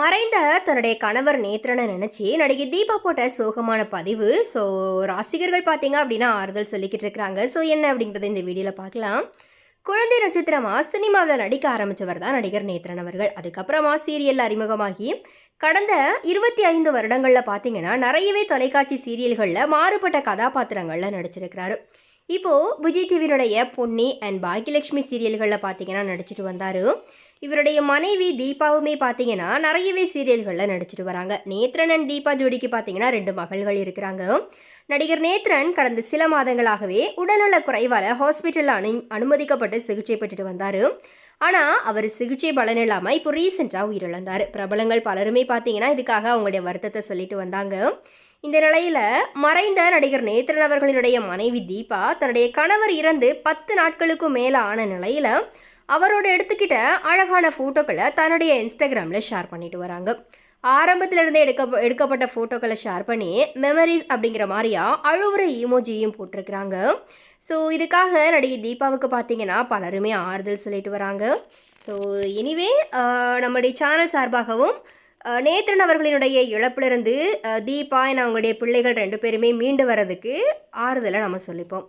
மறைந்த தன்னுடைய கணவர் நேத்திரனை நினச்சி நடிகை தீபா போட்ட சோகமான பதிவு. ஸோ ரசிகர்கள் பார்த்தீங்க அப்படின்னா ஆறுதல் சொல்லிக்கிட்டு இருக்கிறாங்க. ஸோ என்ன அப்படின்றத இந்த வீடியோவில் பார்க்கலாம். குழந்தை நட்சத்திரமா சினிமாவில் நடிக்க ஆரம்பித்தவர் தான் நடிகர் நேத்ரன் அவர்கள். அதுக்கப்புறமா சீரியலில் அறிமுகமாகி கடந்த இருபத்தி ஐந்து வருடங்களில் பார்த்தீங்கன்னா நிறையவே தொலைக்காட்சி சீரியல்களில் மாறுபட்ட கதாபாத்திரங்களில் நடிச்சிருக்கிறாரு. இப்போது விஜய் டிவியினுடைய பொன்னி அண்ட் பாக்கியலட்சுமி சீரியல்களில் பார்த்தீங்கன்னா நடிச்சிட்டு வந்தார். இவருடைய மனைவி தீபாவுமே பார்த்தீங்கன்னா நிறையவே சீரியல்களில் நடிச்சிட்டு வராங்க. நேத்ரன் அண்ட் தீபா ஜோடிக்கு பார்த்தீங்கன்னா ரெண்டு மகள்கள் இருக்கிறாங்க. நடிகர் நேத்ரன் கடந்த சில மாதங்களாகவே உடல்நல குறைவால் ஹாஸ்பிட்டலில் அனு அனுமதிக்கப்பட்டு சிகிச்சை பெற்றுட்டு வந்தார். ஆனால் அவர் சிகிச்சை பலன் இல்லாமல் இப்போ ரீசெண்டாக உயிரிழந்தார். பிரபலங்கள் பலருமே பார்த்தீங்கன்னா இதுக்காக அவங்களுடைய வருத்தத்தை சொல்லிட்டு வந்தாங்க. இந்த நிலையில் மறைந்த நடிகர் நேத்ரன் அவர்களினுடைய மனைவி தீபா தன்னுடைய கணவர் இறந்து பத்து நாட்களுக்கும் மேலே ஆன நிலையில் அவரோட எடுத்துக்கிட்ட அழகான ஃபோட்டோக்களை தன்னுடைய இன்ஸ்டாகிராமில் ஷேர் பண்ணிட்டு வராங்க. ஆரம்பத்தில் இருந்தே எடுக்க எடுக்கப்பட்ட ஃபோட்டோக்களை ஷேர் பண்ணி மெமரிஸ் அப்படிங்கிற மாதிரியா அழுவுற ஈமோஜியும் போட்டிருக்கிறாங்க. ஸோ இதுக்காக நடிகை தீபாவுக்கு பார்த்தீங்கன்னா பலருமே ஆறுதல் சொல்லிட்டு வராங்க. ஸோ எனிவே நம்முடைய சேனல் சார்பாகவும் அஹ், நேத்ரன் அவர்களினுடைய இழப்பிலிருந்து தீபா என் அவங்களுடைய பிள்ளைகள் ரெண்டு பேருமே மீண்டு வர்றதுக்கு ஆறுதலை நம்ம சொல்லிப்போம்.